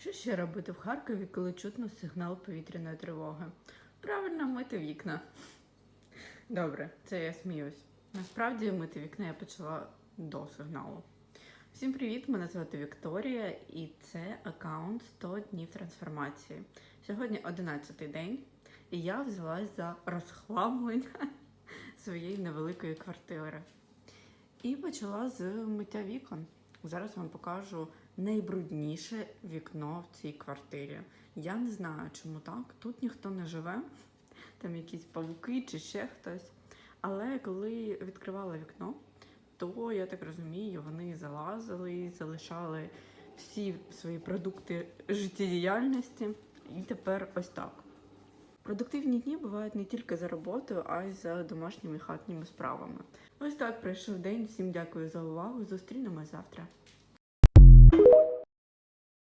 Що ще робити в Харкові, коли чутно сигнал повітряної тривоги? Правильно мити вікна. Добре, це я сміюсь. Насправді мити вікна я почала до сигналу. Всім привіт! Мене звати Вікторія, і це аккаунт 100 днів трансформації. Сьогодні 11-й день, і я взялась за розхламлення своєї невеликої квартири. І почала з миття вікон. Зараз вам покажу найбрудніше вікно в цій квартирі. Я не знаю, чому так. Тут ніхто не живе, там якісь павуки чи ще хтось. Але коли відкривала вікно, то я так розумію, вони залазили, залишали всі свої продукти життєдіяльності. І тепер ось так. Продуктивні дні бувають не тільки за роботою, а й за домашніми хатніми справами. Ось так пройшов день. Всім дякую за увагу. Зустрінемось завтра.